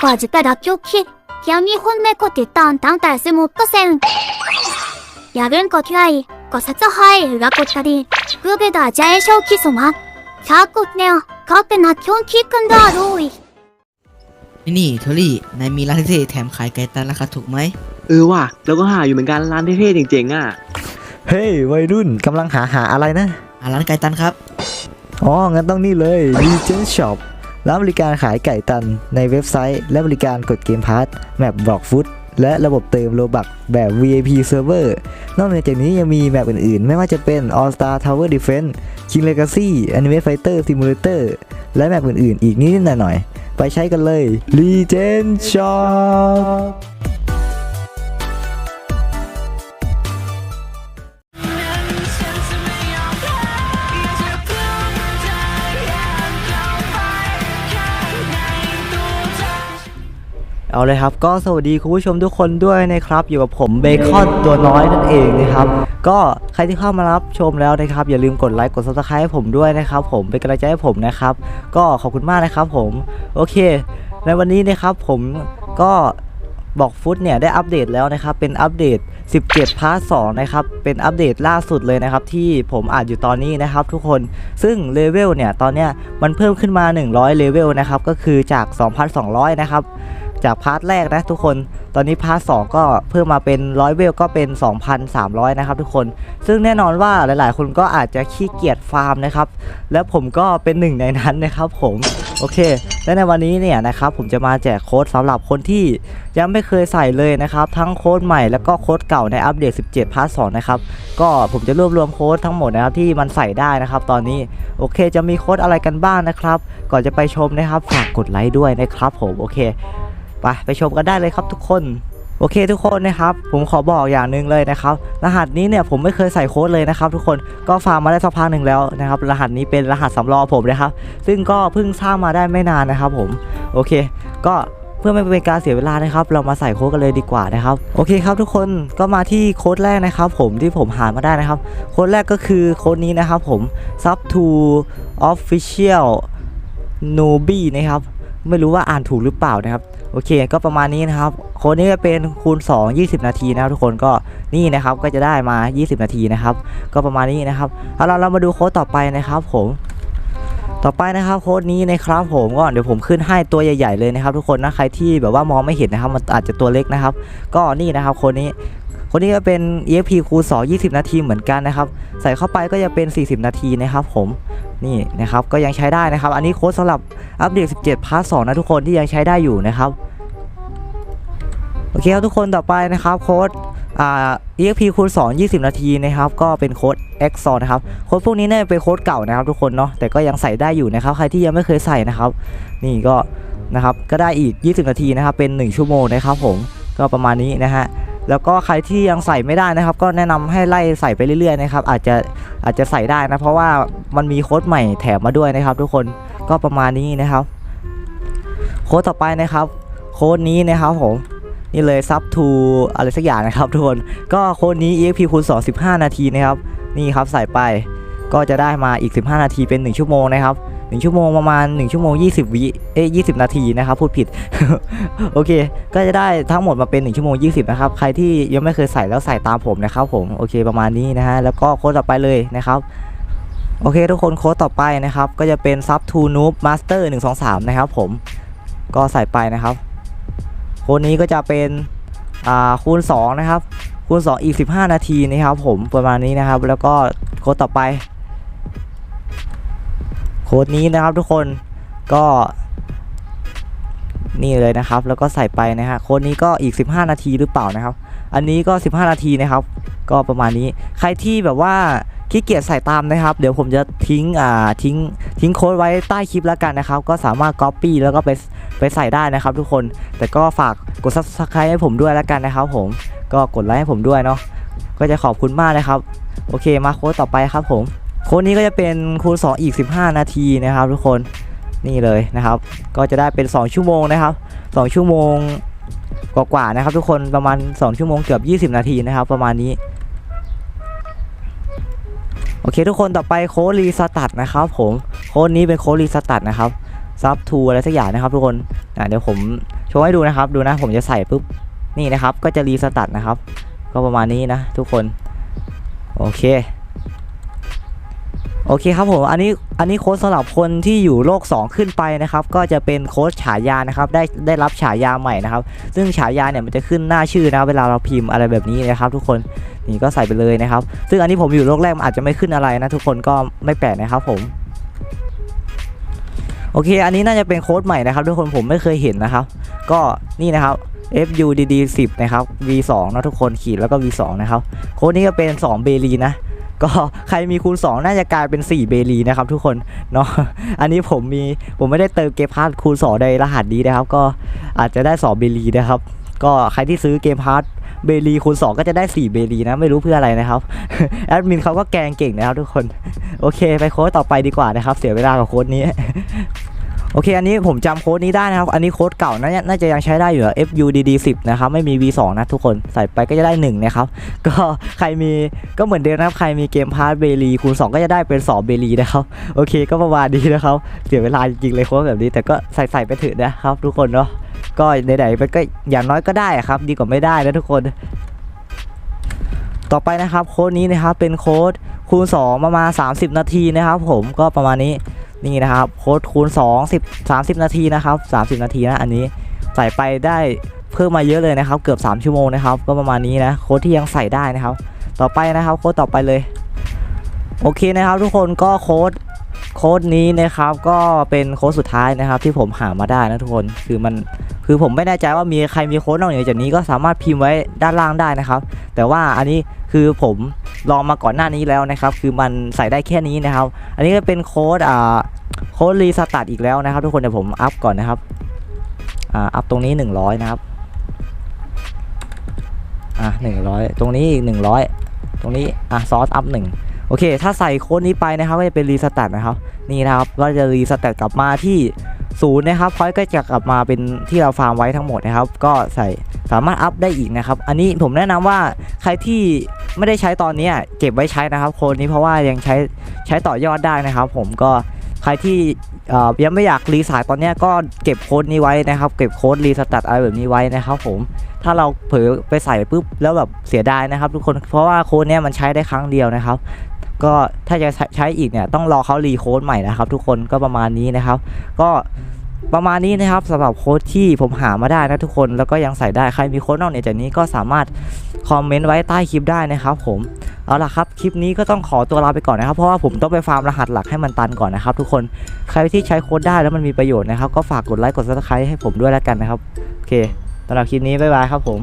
과지가 낙교키 기암이 혼내 코티 딴 땅딸스 못떠센 야근 거튀아이 거사쩌 하이 으가 꽃다리 그베도 아자의 쇼키 소마 자꾸 네어 거페 나쿄키 큰 더 로이 นี่นี่เทอรี่นายมีร้านเท่ๆแถมขายไก่ตันราคาถูกไหม เออว่ะเราก็หาอยู่เหมือนกันร้านเท่ๆเจ๋งๆอ่ะ เฮ้ยวัยรุ่นกำลังหาหาอะไรนะ อ่าร้านไก่ตันครับ อ๋อ งั้นต้องนี่เลย Legend Shop ร้านบริการขายไก่ตันในเว็บไซต์ และบริการกดเกมพาร์ทแมปบล็อกฟุตและระบบเติมโลบักแบบ VIP Server นอกจากนี้ยังมีแมปอื่นๆ ไม่ว่าจะเป็น All Star Tower Defense King Legacy Anime Fighter Simulator และแมปอื่นๆ อีกนิดหน่อย ไปใช้กันเลย Legend Shop เอาเลยครับ ก็สวัสดีคุณผู้ชมทุกคนด้วยนะครับ อยู่กับผมเบคอนตัวน้อยนั่นเองนะครับ ก็ใครที่เข้ามารับชมแล้วนะครับ อย่าลืมกดไลค์กด subscribe ให้ผมด้วยนะครับ ผมเป็นกำลังใจให้ผมนะครับ ก็ขอบคุณมากนะครับผม โอเค ในวันนี้นะครับผมก็บอกฟุตเนี่ยได้อัปเดตแล้วนะครับ เป็นอัปเดต 17 พาร์ท 2 นะครับ เป็นอัปเดตล่าสุดเลยนะครับ ที่ผมอ่านอยู่ตอนนี้นะครับทุกคน ซึ่งเลเวลเนี่ย ตอนเนี้ยมันเพิ่มขึ้นมา 100 เลเวลนะครับ ก็คือจาก 2,200 นะครับ จากพาร์ทแรกนะทุกคน ตอนนี้พาร์ทสก็เพิ่มมาเป็นร้อยเวลก็เป็น 2,300 นะครับทุกคน ซึ่งแน่นอนว่าหลายๆ คนก็อาจจะขี้เกียจฟาร์มนะครับ และผมก็เป็นหนึ่งในนั้นนะครับผม โอเค และในวันนี้เนี่ยนะครับผมจะมาแจกโค้ดสำหรับคนที่ยังไม่เคยใส่เลยนะครับ ทั้งโค้ดใหม่แล้วก็โค้ดเก่าในอัปเดต 17 พาร์ท2นะครับ ก็ผมจะรวบรวมโค้ดทั้งหมดนะครับที่มันใส่ได้นะครับ ตอนนี้ โอเค จะมีโค้ดอะไรกันบ้างนะครับ ก่อนจะไปชมนะครับ ฝากกดไลค์ด้วยนะครับผม โอเค ไปไปชมกันได้เลยครับทุกคนโอเคทุกคนนะครับ ผมขอบอกอย่างหนึ่งเลยนะครับ รหัสนี้เนี่ยผมไม่เคยใส่โค้ดเลยนะครับ ทุกคนก็ฟาร์มมาได้สักพักหนึ่งแล้วนะครับ รหัสนี้เป็นรหัสสำรองผมนะครับ ซึ่งก็เพิ่งสร้างมาได้ไม่นานนะครับ ผมโอเค ก็เพื่อไม่เป็นการเสียเวลานะครับ เรามาใส่โค้ดกันเลยดีกว่านะครับโอเคครับทุกคนก็มาที่โค้ดแรกนะครับ ผมที่ผมหามาได้นะครับ โค้ดแรกก็คือโค้ดนี้นะครับ ผม sub to official newbie นะครับไม่รู้ว่าอ่านถูกหรือเปล่านะครับ โอเคก็ประมาณนี้นะครับโค้ดนี้จะเป็นคูณ 2 20 นาทีนะครับทุกคนก็นี่นะครับก็จะได้มา 20 นาทีนะครับ ก็ประมาณนี้นะครับเอาเราเรามาดูโค้ดต่อไปนะครับ ผมต่อไปนะครับโค้ดนี้นะครับผมก็เดี๋ยวผมขึ้นให้ตัวใหญ่ ๆเลยนะครับ ทุกคนนะใครที่แบบว่ามองไม่เห็นนะครับมันอาจจะตัวเล็กนะครับ ก็นี่นะครับโค้ดนี้ โค้ดนี้ก็เป็น EXP คูณ2 20 นาทีเหมือนกันนะครับ ใส่เข้าไปก็จะเป็น 40 นาทีนะครับ ผมนี่นะครับก็ยังใช้ได้นะครับ อันนี้โค้ดสำหรับอัปเดต 17 พาร์ท 2 นะทุกคนที่ยังใช้ได้อยู่นะครับโอเคครับทุกคนต่อไปนะครับโค้ดอ่า EXP คูณ2 20 นาทีนะครับก็เป็นโค้ด EXO นะครับโค้ดพวกนี้เนี่ยเป็นโค้ดเก่านะครับ ทุกคนเนาะแต่ก็ยังใส่ได้อยู่นะครับ ใครที่ยังไม่เคยใส่นะครับ นี่ก็นะครับก็ได้อีก 20 นาทีนะครับเป็น 1 ชั่วโมงนะครับผมก็ประมาณนี้นะฮะ แล้วก็ใครที่ยังใส่ไม่ได้นะครับ ก็แนะนำให้ไล่ใส่ไปเรื่อยๆนะครับ อาจจะอาจจะใส่ได้นะเพราะว่ามันมีโค้ดใหม่แถมมาด้วยนะครับ ทุกคนก็ประมาณนี้นะครับ โค้ดต่อไปนะครับ โค้ดนี้นะครับผมนี่เลยซับทูอะไรสักอย่างนะครับทุกคนก็โค้ดนี้ EXP คูณ2 15 นาทีนะครับ นี่ครับใส่ไปก็จะได้มาอีก 15 นาทีเป็น 1 ชั่วโมงนะครับ 1 ชั่วโมงประมาณ 1 ชั่วโมง 20วิเอ้ย20 นาทีนะครับพูดผิด โอเค ก็จะได้ทั้งหมดมาเป็น 1 ชั่วโมง 20 นะครับ ใครที่ยังไม่เคยใส่แล้วใส่ตามผมนะครับผม โอเคประมาณนี้นะฮะ แล้วก็โค้ดต่อไปเลยนะครับโอเค ทุกคนโค้ดต่อไปนะครับ ก็จะเป็น sub to noob master 123นะครับผมก็ใส่ไปนะครับ โค้ดนี้ก็จะเป็นอ่าคูณ2นะครับคูณ2อีก 15 นาทีนะครับผมประมาณนี้นะครับ แล้วก็โค้ดต่อไป โค้ดนี้นะครับทุกคนก็นี่เลยนะครับ แล้วก็ใส่ไปนะฮะโค้ดนี้ก็อีก 15 นาทีหรือเปล่านะครับ อันนี้ก็ 15 นาทีนะครับ ก็ประมาณนี้ใครที่แบบว่าขี้เกียจใส่ตามนะครับ เดี๋ยวผมจะทิ้งอ่าทิ้งทิ้งโค้ดไว้ใต้คลิปแล้วกันนะครับ ก็สามารถ Copy แล้วก็ไปไปใส่ได้นะครับ ทุกคนแต่ก็ฝากกด subscribe ให้ผมด้วยแล้วกันนะครับ ผมก็กดไลค์ให้ผมด้วยเนาะก็จะขอบคุณมากนะครับ โอเคมาโค้ดต่อไปครับผม ค้ดนี้ก็จะเป็นคูณ2อีก 15 นาทีนะครับทุกคนนี่เลยนะครับ ก็จะได้เป็น 2 ชั่วโมงนะครับ 2 ชั่วโมงกว่าๆนะครับ ทุกคนประมาณ 2 ชั่วโมงเกือบ 20 นาทีนะครับ ประมาณนี้โอเคทุกคนต่อไปโค้ดรีสตาร์ทนะครับผมโค้ดนี้เป็นโค้ดรีสตาร์ทนะครับซับทูอะไรสักอย่างนะครับ ทุกคนอะเดี๋ยวผมโชว์ให้ดูนะครับ ดูนะผมจะใส่ปุ๊บนี่นะครับ ก็จะรีสตาร์ทนะครับ ก็ประมาณนี้นะ ทุกคน โอเค โอเคครับผมอันนี้อันนี้โค้ดสำหรับคนที่อยู่โลก 2 ขึ้นไปนะครับ ก็จะเป็นโค้ดฉายานะครับ ได้ได้รับฉายาใหม่นะครับ ซึ่งฉายาเนี่ยมันจะขึ้นหน้าชื่อนะเวลาเราพิมพ์อะไรแบบนี้นะครับ ทุกคนนี่ก็ใส่ไปเลยนะครับ ซึ่งอันนี้ผมอยู่โลกแรกมันอาจจะไม่ขึ้นอะไรนะทุกคนก็ไม่แปลกนะครับผมโอเค อันนี้น่าจะเป็นโค้ดใหม่นะครับทุกคนผมไม่เคยเห็นนะครับ ก็นี่นะครับ FUDD 10 นะครับ V2 นะทุกคนขีดแล้วก็ V2 นะครับ โค้ดนี้ก็เป็น 2 เบรีนะ ก็ใครมีคูณ 2 น่าจะกลายเป็น 4 เบรีนะครับทุกคนเนาะอันนี้ผมมีผมไม่ได้เติมเกมพาร์ทคูณ 2 ในรหัสนี้นะครับ ก็อาจจะได้ 2 เบรีนะครับ ก็ใครที่ซื้อเกมพาร์ทเบรีคูณ 2 ก็จะได้ 4 เบรีนะไม่รู้เพื่ออะไรนะครับแอดมินเขาก็แกงเก่งนะครับทุกคน โอเค ไปโค้ดต่อไปดีกว่านะครับ เสียเวลากับโค้ดนี้ โอเค อันนี้ผมจำโค้ดนี้ได้นะครับ อันนี้โค้ดเก่านะน่าจะยังใช้ได้อยู่ FUDD 10 นะครับ ไม่มี V2 นะทุกคน ใส่ไปก็จะได้ 1 นะครับ ก็ใครมีก็เหมือนเดิมนะครับ ใครมีเกมพาร์ทเบลีคูณ 2 ก็จะได้เป็น 2 เบลีนะครับ โอเค ก็ประมาณนี้นะครับ เสียเวลาจริงๆเลยโค้ดแบบนี้ แต่ก็ใส่ใส่ไปเถอะนะครับ ทุกคนเนาะ ก็ไหนๆไปก็อย่างน้อยก็ได้ครับ ดีกว่าไม่ได้นะทุกคน ต่อไปนะครับโค้ดนี้นะครับเป็นโค้ดคูณ 2 ประมาณ 30 นาทีนะครับ ผมก็ประมาณนี้ นี่นะครับโค้ดคูณ 2 10 30 นาทีนะครับ30 นาทีนะอันนี้ใส่ไปได้เพิ่มมาเยอะเลยนะครับ เกือบ 3 ชั่วโมงนะครับ ก็ประมาณนี้นะโค้ดที่ยังใส่ได้นะครับ ต่อไปนะครับโค้ดต่อไปเลย โอเคนะครับทุกคนก็โค้ดโค้ดนี้นะครับก็เป็นโค้ดสุดท้ายนะครับ ที่ผมหามาได้นะทุกคนคือมันคือผมไม่แน่ใจว่ามีใครมีโค้ดนอกเหนือจากนี้ก็สามารถพิมพ์ไว้ด้านล่างได้นะครับ แต่ว่าอันนี้คือผม ลองมาก่อนหน้านี้แล้วนะครับ คือมันใส่ได้แค่นี้นะครับ อันนี้ก็เป็นโค้ดอ่าโค้ดรีสตาร์ทอีกแล้วนะครับ ทุกคนเดี๋ยวผมอัพก่อนนะครับอ่าอัพตรงนี้ 100 นะครับอะ100 ตรงนี้อีก100 ตรงนี้อะซอสอัพ1โอเค ถ้าใส่โค้ดนี้ไปนะครับก็จะเป็นรีสตาร์ทนะครับ นี่นะครับก็จะรีสตาร์ทกลับมาที่ศูนย์นะครับพอยก็จะกลับมาเป็นที่เราฟาร์มไว้ทั้งหมดนะครับ ก็ใส่สามารถอัพได้อีกนะครับ อันนี้ผมแนะนำว่าใครที่ ไม่ได้ใช้ตอนนี้เก็บไว้ใช้นะครับโค้ดนี้เพราะว่ายังใช้ใช้ต่อยอดได้นะครับ ผมก็ใครที่ยังไม่อยากรีสายตอนนี้ก็เก็บโค้ดนี้ไว้นะครับ เก็บโค้ดรีสตาร์ทอะไรแบบนี้ไว้นะครับผมถ้าเราเผลอไปใส่ปุ๊บแล้วแบบเสียดายนะครับ ทุกคนเพราะว่าโค้ดนี้มันใช้ได้ครั้งเดียวนะครับก็ถ้าจะใช้ใช้อีกเนี่ยต้องรอเขารีโค้ดใหม่นะครับ ทุกคนก็ประมาณนี้นะครับ ก็ ประมาณนี้นะครับสำหรับโค้ดที่ผมหามาได้นะทุกคนแล้วก็ยังใส่ได้ใครมีโค้ดนอกเหนือจากนี้ก็สามารถคอมเมนต์ไว้ใต้คลิปได้นะครับผมเอาล่ะครับคลิปนี้ก็ต้องขอตัวลาไปก่อนนะครับ เพราะว่าผมต้องไปฟาร์มรหัสหลักให้มันตันก่อนนะครับ ทุกคนใครที่ใช้โค้ดได้แล้วมันมีประโยชน์นะครับ ก็ฝากกดไลค์กดซับสไครต์ให้ผมด้วยแล้วกันนะครับโอเคสำหรับคลิปนี้บ๊ายบายครับผม